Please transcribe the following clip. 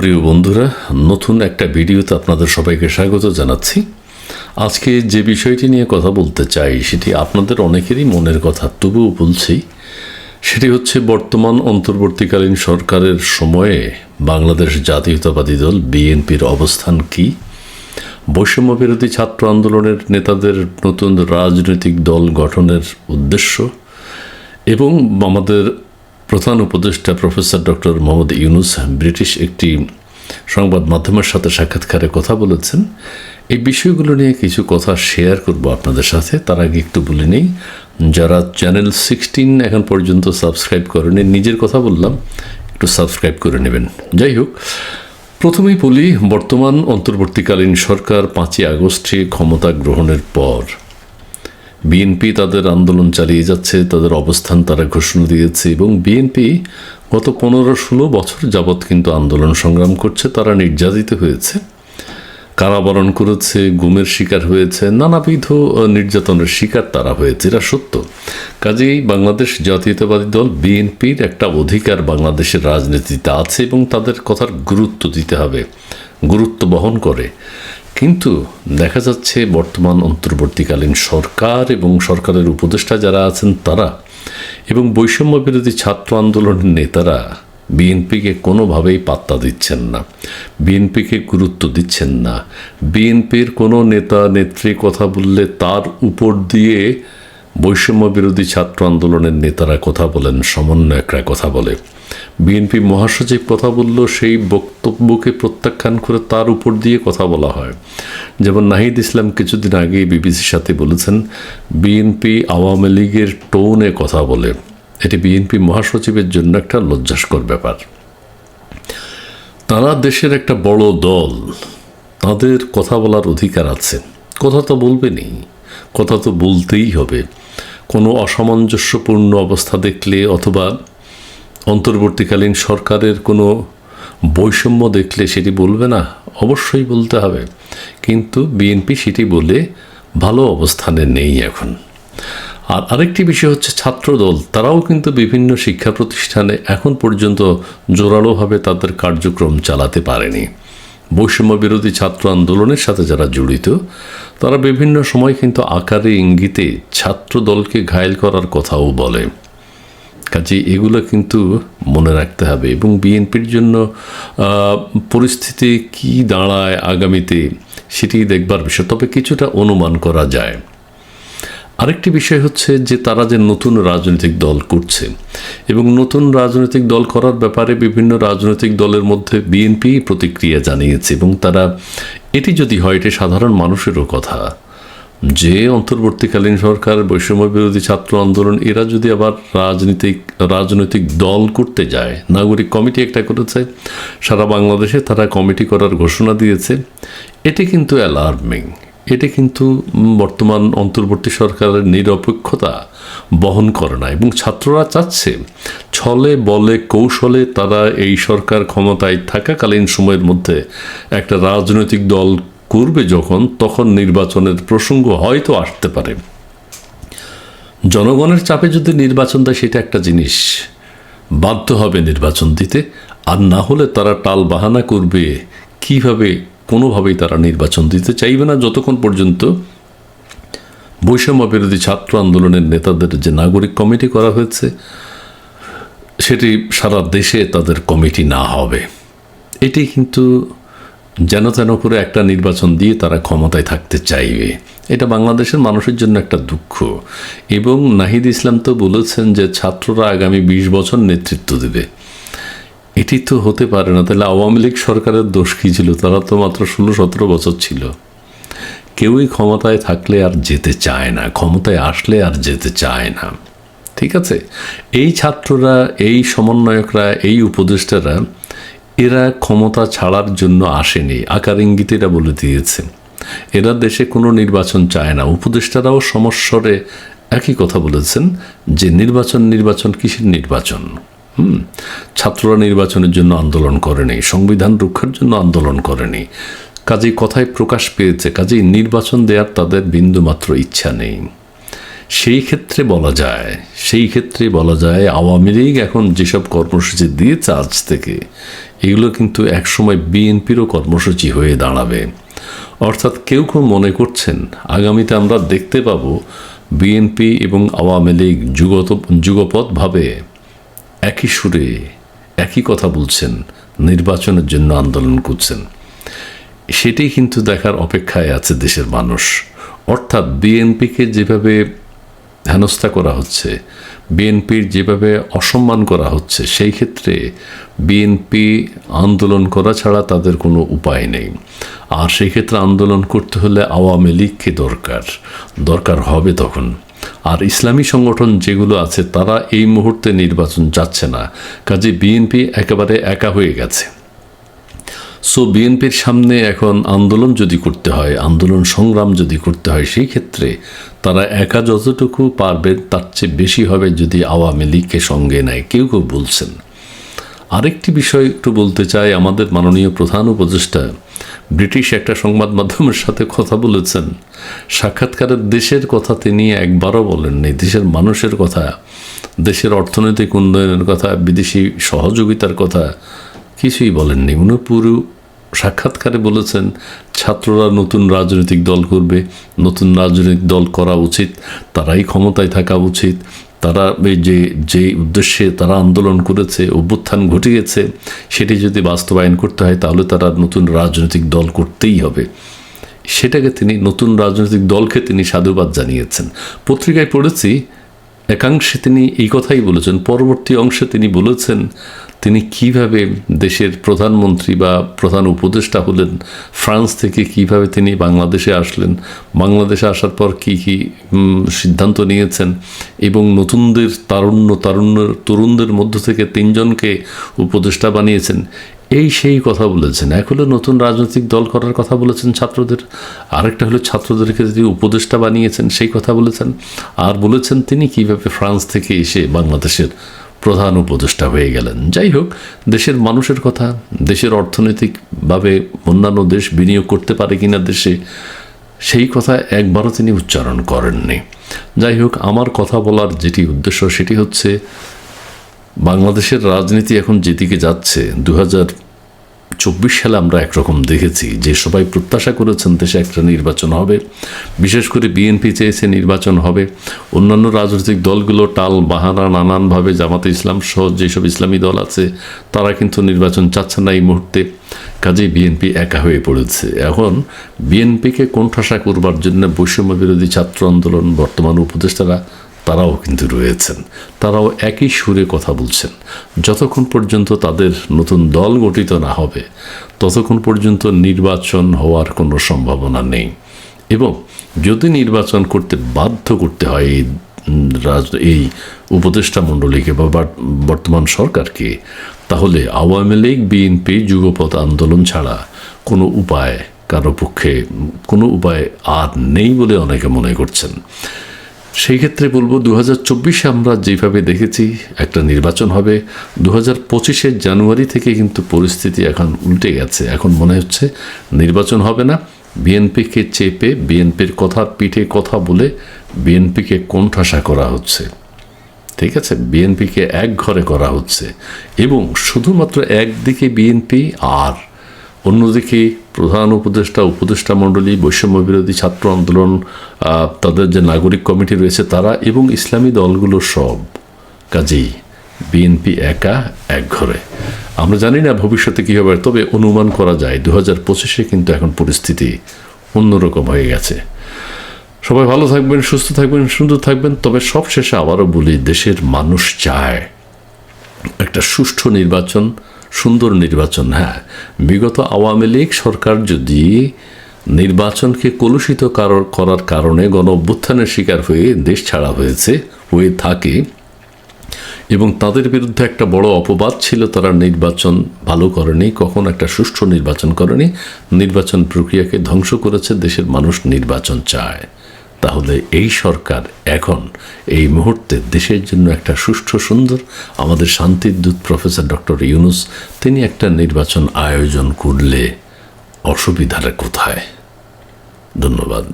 প্রিয় বন্ধুরা, নতুন একটা ভিডিওতে আপনাদের সবাইকে স্বাগত জানাচ্ছি। আজকে যে বিষয়টি নিয়ে কথা বলতে চাই, সেটি আপনাদের অনেকেরই মনের কথা তবুও বলছি। সেটি হচ্ছে বর্তমান অন্তর্বর্তীকালীন সরকারের সময়ে বাংলাদেশ জাতীয়তাবাদী দল, বিএনপির অবস্থান কী? বৈষম্য বিরোধী ছাত্র আন্দোলনের নেতাদের নতুন রাজনৈতিক দল গঠনের উদ্দেশ্য এবং আমাদের প্রধান উপদেষ্টা professor doctor Muhammad Yunus British একটি সংবাদ মাধ্যমের সাথে সাক্ষাৎকারে কথা বলেছেন। এই বিষয়গুলো নিয়ে কিছু কথা শেয়ার করব আপনাদের সাথে। তার আগে একটু বলে নেই, যারা চ্যানেল সিক্সটিন এখন পর্যন্ত সাবস্ক্রাইব করেনি, নিজের কথা বললাম, একটু সাবস্ক্রাইব করে নেবেন। যাই হোক, প্রথমেই বলি, বর্তমান অন্তর্বর্তীকালীন সরকার পাঁচই আগস্টে ক্ষমতা গ্রহণের পর বিএনপি তাদের আন্দোলন চালিয়ে যাচ্ছে, তাদের অবস্থান তারা ঘোষণা দিয়েছে এবং বিএনপি গত পনেরো ষোলো বছর যাবৎ কিন্তু আন্দোলন সংগ্রাম করছে, তারা নির্যাতিত হয়েছে, কারাবরণ করেছে, গুমের শিকার হয়েছে, নানাবিধ নির্যাতনের শিকার তারা হয়েছে, এটা সত্য। কাজেই বাংলাদেশ জাতীয়তাবাদী দল, বিএনপির একটা অধিকার বাংলাদেশের রাজনীতিতে আছে এবং তাদের কথার গুরুত্ব দিতে হবে, গুরুত্ব বহন করে। কিন্তু দেখা যাচ্ছে বর্তমান অন্তর্বর্তীকালীন সরকার এবং সরকারের উপদেষ্টা যারা আছেন তারা এবং বৈষম্য বিরোধী ছাত্র আন্দোলনের নেতারা বিএনপিকে কোনোভাবেই পাত্তা দিচ্ছেন না, বিএনপিকে গুরুত্ব দিচ্ছেন না। বিএনপির কোনো নেতা, নেত্রী কথা বললে তার উপর দিয়ে বৈষম্য বিরোধী ছাত্র আন্দোলনের নেতারা কথা বলেন, সমন্বয়করা কথা বলে। বিএনপি মহাসচিব কথা বলল সেই বক্তব্যকে প্রত্যাখ্যান করে তার উপর দিয়ে কথা বলা হয়। যেমন নাহিদ ইসলাম কিছুদিন আগে বিবিসির সাথে বলেছেন, বিএনপি আওয়ামী লীগের টোনে কথা বলে। এটি বিএনপি মহাসচিবের জন্য একটা লজ্জাস্কর ব্যাপার। তারা দেশের একটা বড় দল। তাদের কথা বলার অধিকার আছে। কথা তো বলবেনই। কথা তো বলতেই হবে। কোনো অসামঞ্জস্যপূর্ণ অবস্থা দেখলে অথবা অন্তর্বর্তীকালীন সরকারের কোনো বৈষম্য দেখলে সেটি বলবে না? অবশ্যই বলতে হবে। কিন্তু বিএনপি সেটি বলে ভালো অবস্থানে নেই এখন। আর আরেকটি বিষয় হচ্ছে ছাত্রদল। তারাও কিন্তু বিভিন্ন শিক্ষা প্রতিষ্ঠানে এখন পর্যন্ত জোরালোভাবে তাদের কার্যক্রম চালাতে পারেনি। বৈষম্য বিরোধী ছাত্র আন্দোলনের সাথে যারা জড়িত, তারা বিভিন্ন সময় কিন্তু আকারে ইঙ্গিতে ছাত্র দলকে ঘায়েল করার কথাও বলে। কাজে এগুলো কিন্তু মনে রাখতে হবে। এবং বিএনপির জন্য পরিস্থিতি কি দাঁড়ায় আগামীতে সেটি দেখবার বিষয়। তবে কিছুটা অনুমান করা যায়। আরেকটি বিষয় হচ্ছে যে, তারা যে নতুন রাজনৈতিক দল করছে এবং নতুন রাজনৈতিক দল করার ব্যাপারে বিভিন্ন রাজনৈতিক দলের মধ্যে বিএনপি প্রতিক্রিয়া জানিয়েছে এবং তারা, এটি যদি হয়, এটি সাধারণ মানুষেরও কথা। যে অন্তর্বর্তীকালীন সরকার বৈষম্য বিরোধী ছাত্র আন্দোলন, এরা যদি আবার রাজনীতিক, রাজনৈতিক দল করতে যায়, নাগরিক কমিটি একটা করেছে, সারা বাংলাদেশে তারা কমিটি করার ঘোষণা দিয়েছে, এটি কিন্তু অ্যালার্মিং এটি কিন্তু বর্তমান অন্তর্বর্তী সরকারের নিরপেক্ষতা বহন করে না এবং ছাত্ররা চাচ্ছে ছলে বলে কৌশলে তারা এই সরকার ক্ষমতায় থাকাকালীন সময়ের মধ্যে একটা রাজনৈতিক দল করবে যখন, তখন নির্বাচনের প্রসঙ্গ হয়তো আসতে পারে। জনগণের চাপে যদি নির্বাচন দেয়, সেটা একটা জিনিস। বাধ্য হবে নির্বাচন দিতে, আর না হলে তারা টাল বাহানা করবে। কীভাবে, কোনোভাবেই তারা নির্বাচন দিতে চাইবে না। যতক্ষণ পর্যন্ত বৈষম্য বিরোধী ছাত্র আন্দোলনের নেতাদের যে নাগরিক কমিটি করা হয়েছে, সেটি সারা দেশে তাদের কমিটি না হবে। এটি কিন্তু যেন তেন করে একটা নির্বাচন দিয়ে তারা ক্ষমতায় থাকতে চাইবে। এটা বাংলাদেশের মানুষের জন্য একটা দুঃখ। এবং নাহিদ ইসলাম তো বলেছেন যে ছাত্ররা আগামী বিশ বছর নেতৃত্ব দেবে। এটি তো হতে পারে না। তাহলে আওয়ামী লীগ সরকারের দোষ কী ছিল? তারা তো মাত্র ষোলো সতেরো বছর ছিল। কেউই ক্ষমতায় থাকলে আর যেতে চায় না। ক্ষমতায় আসলে আর যেতে চায় না। ঠিক আছে? এই ছাত্ররা, এই সমন্বয়করা, এই উপদেষ্টারা এরা ক্ষমতা ছাড়ার জন্য আসেনি আকার ইঙ্গিতে এরা বলে দিয়েছে। এরা দেশে কোনো নির্বাচন চায় না। উপদেষ্টারাও সমস্বরে একই কথা বলেছেন যে নির্বাচন নির্বাচন কিসের নির্বাচন? হুম, ছাত্ররা নির্বাচনের জন্য আন্দোলন করেনি, সংবিধান রক্ষার জন্য আন্দোলন করেনি। কাজেই কথায় প্রকাশ পেয়েছে, কাজেই নির্বাচন দেওয়ার তাদের বিন্দুমাত্র ইচ্ছা নেই। সেই ক্ষেত্রে বলা যায়, সেই ক্ষেত্রে বলা যায় আওয়ামী লীগ এখন যেসব কর্মসূচি দিয়েছে আজ থেকে, এগুলো কিন্তু একসময় বিএনপিরও কর্মসূচি হয়ে দাঁড়াবে। অর্থাৎ কেউ কেউ মনে করছেন, আগামীতে আমরা দেখতে পাব বিএনপি এবং আওয়ামী লীগ যুগত, যুগপৎভাবে একই সুরে একই কথা বলছেন, নির্বাচনের জন্য আন্দোলন করছেন। সেটাই কিন্তু দেখার অপেক্ষায় আছে দেশের মানুষ। অর্থাৎ বিএনপিকে যেভাবে হেনস্থা করা হচ্ছে, বিএনপির যেভাবে অসম্মান করা হচ্ছে, সেই ক্ষেত্রে বিএনপি আন্দোলন করা ছাড়া তাদের কোনো উপায় নেই। আর সেই ক্ষেত্রে আন্দোলন করতে হলে আওয়ামী লীগকে দরকার দরকার হবে তখন। আর ইসলামী সংগঠন যেগুলো আছে, তারা এই মুহূর্তে নির্বাচন যাচ্ছে না। কাজে বিএনপি একেবারে একা হয়ে গেছে। সো বিএনপির সামনে এখন আন্দোলন যদি করতে হয়, আন্দোলন সংগ্রাম যদি করতে হয়, সেই ক্ষেত্রে তারা একা যতটুকু পারবে, তার চেয়ে বেশি হবে যদি আওয়ামী লীগকে সঙ্গে নেয়। কেউ কেউ বলছেন। আরেকটি বিষয় একটু বলতে চাই, আমাদের মাননীয় প্রধান উপদেষ্টা ব্রিটিশ একটা সংবাদ মাধ্যমের সাথে কথা বলেছেন। সাক্ষাৎকারের দেশের কথা তিনি একবারও বলেননি দেশের মানুষের কথা, দেশের অর্থনৈতিক উন্নয়নের কথা, বিদেশি সহযোগিতার কথা কিছুই বলেননি উনি পুরো সাক্ষাৎকারে বলেছেন, ছাত্ররা নতুন রাজনৈতিক দল করবে, নতুন রাজনৈতিক দল করা উচিত, তারাই ক্ষমতায় থাকা উচিত, তারা যে যে উদ্দেশ্যে তারা আন্দোলন করেছে, অভ্যুত্থান ঘটিয়েছে সেটি যদি বাস্তবায়ন করতে হয়, তাহলে তারা নতুন রাজনৈতিক দল করতেই হবে। সেটাকে তিনি, নতুন রাজনৈতিক দলকে তিনি সাধুবাদ জানিয়েছেন। পত্রিকায় পড়েছি, একাংশে তিনি এই কথাই বলেছেন, পরবর্তী অংশে তিনি বলেছেন তিনি কীভাবে দেশের প্রধানমন্ত্রী বা প্রধান উপদেষ্টা হলেন? ফ্রান্স থেকে কীভাবে তিনি বাংলাদেশে আসলেন? বাংলাদেশে আসার পর কি কি সিদ্ধান্ত নিয়েছেন? এবং নতুনদের তারুণ্য তারুণ্য তরুণদের মধ্য থেকে তিনজনকে উপদেষ্টা বানিয়েছেন। এই সেই কথা বলেছেন। এক হলো নতুন রাজনৈতিক দল করার কথা বলেছেন ছাত্রদের। আরেকটা হলো ছাত্রদেরকে যদি উপদেষ্টা বানিয়েছেন, সেই কথা বলেছেন। আর বলেছেন তিনি কীভাবে ফ্রান্স থেকে এসে বাংলাদেশের প্রধান উপদেষ্টা হয়ে গেলেন। যাই হোক, দেশের মানুষের কথা, দেশের অর্থনৈতিকভাবে অন্যান্য দেশ বিনিয়োগ করতে পারে কিনা দেশে, সেই কথা একবারও তিনি উচ্চারণ করেননি। যাই হোক, আমার কথা বলার যেটি উদ্দেশ্য সেটি হচ্ছে, বাংলাদেশের রাজনীতি এখন যেদিকে যাচ্ছে দু হাজার চব্বিশ সালে আমরা একরকম দেখেছি, যে সবাই প্রত্যাশা করেছেন দেশে একটা নির্বাচন হবে। বিশেষ করে বিএনপি চেয়েছে নির্বাচন হবে। অন্যান্য রাজনৈতিক দলগুলো টাল বাহানা, নানানভাবে জামাতে ইসলাম সহ যেসব ইসলামী দল আছে, তারা কিন্তু নির্বাচন চাচ্ছে না এই মুহূর্তে। কাজেই বিএনপি একা হয়ে পড়েছে। এখন বিএনপিকে কোণঠাসা করবার জন্য বৈষম্য বিরোধী ছাত্র আন্দোলন বর্তমান উপদেষ্টারা তারাও কিন্তু রয়েছেন। তারাও একই সুরে কথা বলছেন। যতক্ষণ পর্যন্ত তাদের নতুন দল গঠিত না হবে, ততক্ষণ পর্যন্ত নির্বাচন হওয়ার কোনো সম্ভাবনা নেই। এবং যদি নির্বাচন করতে বাধ্য করতে হয় এই রাজ- এই উপদেষ্টা মণ্ডলীকে বা বর্তমান সরকারকে, তাহলে আওয়ামী লীগ, বিএনপি যুগপথ আন্দোলন ছাড়া কোনো উপায় কারও পক্ষে, কোনো উপায় আর নেই বলে অনেকে মনে করছেন। সেই ক্ষেত্রে বলব দু হাজার চব্বিশে আমরা যেভাবে দেখেছি, একটা নির্বাচন হবে। দু হাজার পঁচিশের জানুয়ারি থেকে কিন্তু পরিস্থিতি এখন উল্টে গেছে। এখন মনে হচ্ছে নির্বাচন হবে না। বিএনপিকে চেপে, বিএনপির কথা পিঠে কথা বলে বিএনপিকে কোণঠাসা করা হচ্ছে। ঠিক আছে? বিএনপিকে এক ঘরে করা হচ্ছে। এবং শুধুমাত্র একদিকে বিএনপি আর অন্যদিকে প্রধান উপদেষ্টা উপদেষ্টা মণ্ডলী, বৈষম্য বিরোধী ছাত্র আন্দোলন তাদের যে নাগরিক কমিটি রয়েছে তারা এবং ইসলামী দলগুলো সব। কাজেই বিএনপি একা এক ঘরে। আমরা জানি না ভবিষ্যতে কী হবে, তবে অনুমান করা যায় দু হাজার পঁচিশে কিন্তু এখন পরিস্থিতি অন্যরকম হয়ে গেছে। সবাই ভালো থাকবেন, সুস্থ থাকবেন, সুন্দর থাকবেন, তবে সব শেষে আবারও বলি, দেশের মানুষ চায় একটা সুষ্ঠু নির্বাচন। সুন্দর নির্বাচন হ্যাঁ। বিগত আওয়ামী লীগ সরকার যদি নির্বাচনকে কলুষিত কারো- করার কারণে গণ অভ্যুত্থানের শিকার হয়ে দেশ ছাড়া হয়েছে, হয়ে থাকে এবং তাদের বিরুদ্ধে একটা বড় অপবাদ ছিল, তারা নির্বাচন ভালো করেনি, কখন একটা সুষ্ঠু নির্বাচন করেনি, নির্বাচন প্রক্রিয়াকে ধ্বংস করেছে, দেশের মানুষ নির্বাচন চায়। তাহলে এই সরকার এখন এই মুহূর্তে দেশের জন্য একটা সুষ্ঠু সুন্দর, আমাদের শান্তির দূত প্রফেসর ডক্টর ইউনুস, তিনি একটা নির্বাচন আয়োজন করলে অসুবিধাটা কোথায়? ধন্যবাদ।